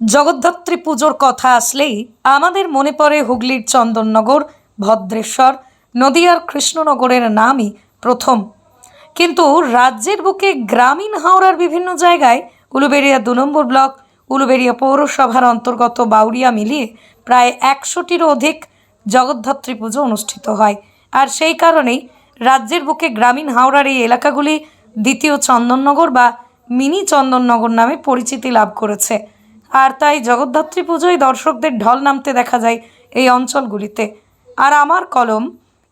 জগদ্ধাত্রী পুজোর কথা আসলেই আমাদের মনে পড়ে হুগলির চন্দননগর, ভদ্রেশ্বর, নদিয়ার কৃষ্ণনগরের নামই প্রথম। কিন্তু রাজ্যের বুকে গ্রামীণ হাওড়ার বিভিন্ন জায়গায় উলুবেড়িয়া দু নম্বর ব্লক, উলুবেড়িয়া পৌরসভার অন্তর্গত বাউরিয়া মিলিয়ে প্রায় একশোটিরও অধিক জগদ্ধাত্রী পুজো অনুষ্ঠিত হয়। আর সেই কারণেই রাজ্যের বুকে গ্রামীণ হাওড়ার এই এলাকাগুলি দ্বিতীয় চন্দননগর বা মিনি চন্দননগর নামে পরিচিতি লাভ করেছে। আর তাই জগদ্ধাত্রী পুজোয় দর্শকদের ঢল নামতে দেখা যায় এই অঞ্চলগুলিতে। আর আমার কলম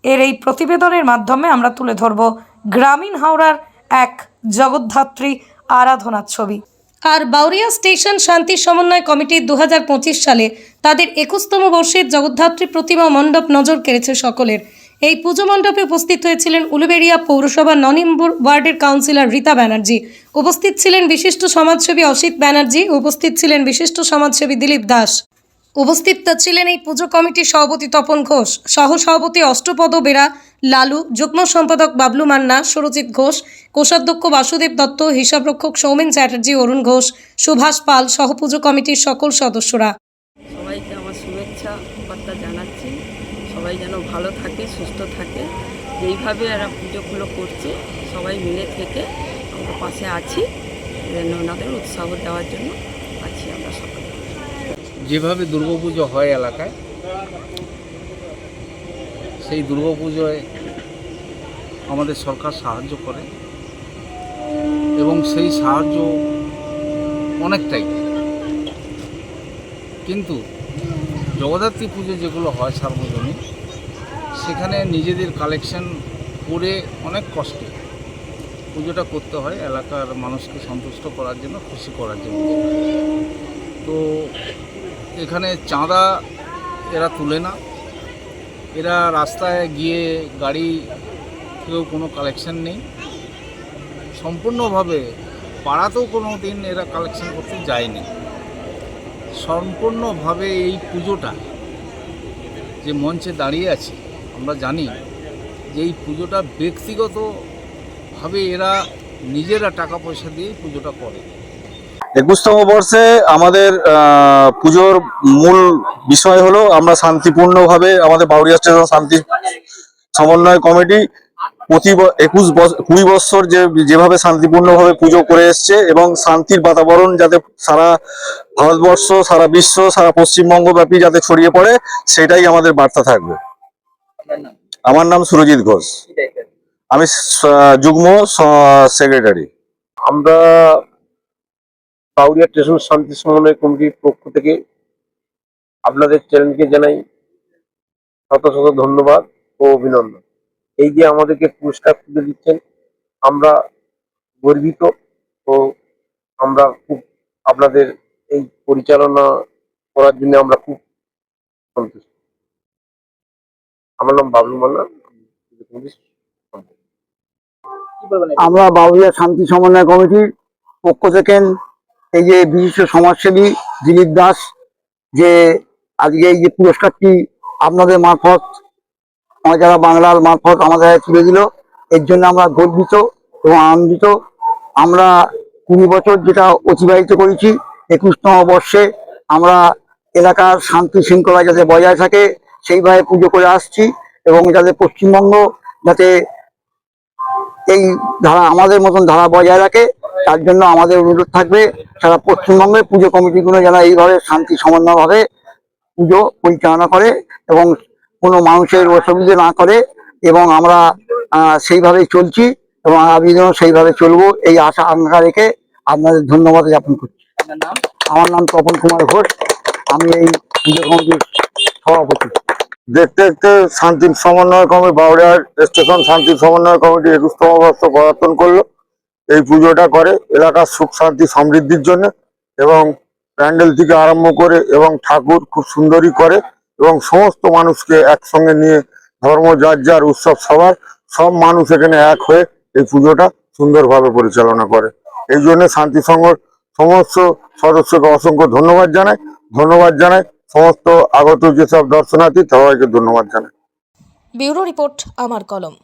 এর এই প্রতিবেদনের মাধ্যমে আমরা তুলে ধরব গ্রামীণ হাওড়ার এক জগদ্ধাত্রী আরাধনার ছবি। আর বাউরিয়া স্টেশন শান্তি সমন্বয় কমিটি দু হাজার পঁচিশ সালে তাদের একুশতম বর্ষের জগদ্ধাত্রী প্রতিমা মণ্ডপ নজর কেড়েছে সকলের। এই পুজো মণ্ডপে উপস্থিত হয়েছিলেন উলুবেড়িয়া পৌরসভা ন ওয়ার্ডের কাউন্সিলর রীতা ব্যানার্জি। উপস্থিত ছিলেন বিশিষ্ট সমাজসেবী অসিত ব্যানার্জি উপস্থিত ছিলেন বিশিষ্ট সমাজসেবী দিলীপ দাস। উপস্থিত ছিলেন এই পুজো কমিটির সভাপতি তপন ঘোষ সহ সভাপতি অষ্টপদ বেরা, লালু, যুগ্ম সম্পাদক বাবলু মান্না, সুরজিৎ ঘোষ, কোষাধ্যক্ষ বাসুদেব দত্ত, হিসাবরক্ষক সৌমেন চ্যাটার্জি, অরুণ ঘোষ, সুভাষ পাল সহ পুজো কমিটির সকল সদস্যরা সবাইকে আমার শুভেচ্ছা বার্তা জানাচ্ছি সবাই যেন ভালো থাকে, সুস্থ থাকে। যেইভাবে এরা পুজোগুলো করছে, সবাই মিলে থেকে আমরা পাশে আছি। যেন ওনাদের উৎসাহ দেওয়ার জন্য আছি আমরা সকলে যেভাবে দুর্গাপুজো হয় এলাকায়, সেই দুর্গাপুজোয় আমাদের সরকার সাহায্য করে এবং সেই সাহায্য অনেকটাই কিন্তু জগদ্ধাত্রী পুজো যেগুলো হয় সার্বজনীন সেখানে নিজেদের কালেকশন করে অনেক কষ্টে পুজোটা করতে হয় এলাকার মানুষকে সন্তুষ্ট করার জন্য, খুশি করার জন্য। তো এখানে চাঁদা এরা তুলে না। এরা রাস্তায় গিয়ে গাড়ি থেকেও কোনো কালেকশন নেই। সম্পূর্ণভাবে পাড়াতেও কোনো দিন এরা কালেকশন করতে যায়নি। সম্পূর্ণভাবে এই পুজোটা যে মঞ্চে দাঁড়িয়ে আছে আমরা জানি যে এই পুজোটা ব্যক্তিগতভাবে এরা নিজেরা টাকা পয়সা দিয়ে পুজোটা করে। একুশতম বর্ষে আমাদের পুজোর মূল বিষয় হলো আমরা শান্তিপূর্ণভাবে আমাদের বাউরিয়া স্টেশন শান্তি সমন্বয় কমিটি প্রতি একুশ বছ- কুড়ি বছর যে, যেভাবে শান্তিপূর্ণভাবে পুজো করে এসছে এবং শান্তির বাতাবরণ যাতে সারা ভারতবর্ষ, সারা বিশ্ব, সারা পশ্চিমবঙ্গ ব্যাপী যাতে ছড়িয়ে পড়ে, সেটাই আমাদের বার্তা থাকবে। আমার নাম সুরজিৎ ঘোষ। আমি যুগ্ম সেক্রেটারি আমরা বাউরিয়া স্টেশন শান্তি সমন্বয় কমিটির পক্ষ থেকে আপনাদের চ্যানেলকে জানাই শত শত ধন্যবাদ ও অভিনন্দন। এই যে আমাদেরকে পুরস্কার তুলে দিচ্ছেন আমরা গর্বিত ও আমরা খুব আপনাদের এই পরিচালনা করার জন্য আমরা খুব সন্তুষ্ট। আমার নাম বাবলু মান্না। আমরা বাউরিয়া শান্তি সমন্বয় কমিটির পক্ষ থেকে এই যে বিশিষ্ট সমাজসেবী দিলীপ দাস যে আজকে এই যে পুরস্কারটি আপনাদের মারফত আমার যারা বাংলার মারফত আমাদের তুলে দিল এর জন্য আমরা গর্বিত এবং আনন্দিত। আমরা কুড়ি বছর যেটা অতিবাহিত করেছি একুশতম বর্ষে আমরা এলাকার শান্তি শৃঙ্খলা যাতে বজায় থাকে সেইভাবে পুজো করে আসছি এবং যাতে পশ্চিমবঙ্গ যাতে এই ধারা আমাদের মতন ধারা বজায় রাখে তার জন্য আমাদের অনুরোধ থাকবে সারা পশ্চিমবঙ্গের পুজো কমিটিগুলো যেন এইভাবে শান্তি সমন্বয়ভাবে পুজো পরিচালনা করে এবং কোনো মানুষের অসুবিধে না করে এবং আমরা সেইভাবেই চলছি এবং আগামী দিনেও সেইভাবে চলবো এই আশা আকাঙ্ক্ষা রেখে আপনাদের ধন্যবাদ জ্ঞাপন করছি। আমার নাম তপন কুমার ঘোষ আমি এই পুজো কমিটির সভাপতি। দেখতে দেখতে শান্তি সমন্বয় কমিটি বাউরিয়ার স্টেশন শান্তি সমন্বয় কমিটি একুশতম বর্ষ পদার্পণ করল। এই পুজোটা করে এলাকার সুখ, শান্তি, সমৃদ্ধির জন্য এবং প্যান্ডেল থেকে আরম্ভ করে এবং ঠাকুর খুব সুন্দরই করে এবং সমস্ত মানুষকে একসঙ্গে নিয়ে ধর্ম যার যার উৎসব, সবার সব মানুষ এখানে এক হয়ে এই পুজোটা সুন্দরভাবে পরিচালনা করে। এই জন্য শান্তি সংঘ সমস্ত সদস্যকে অসংখ্য ধন্যবাদ জানাই। ধন্যবাদ জানাই সমস্ত আগত যেসব দর্শনার্থী সবাইকে ধন্যবাদ জানাই। ব্যুরো রিপোর্ট আমার কলম।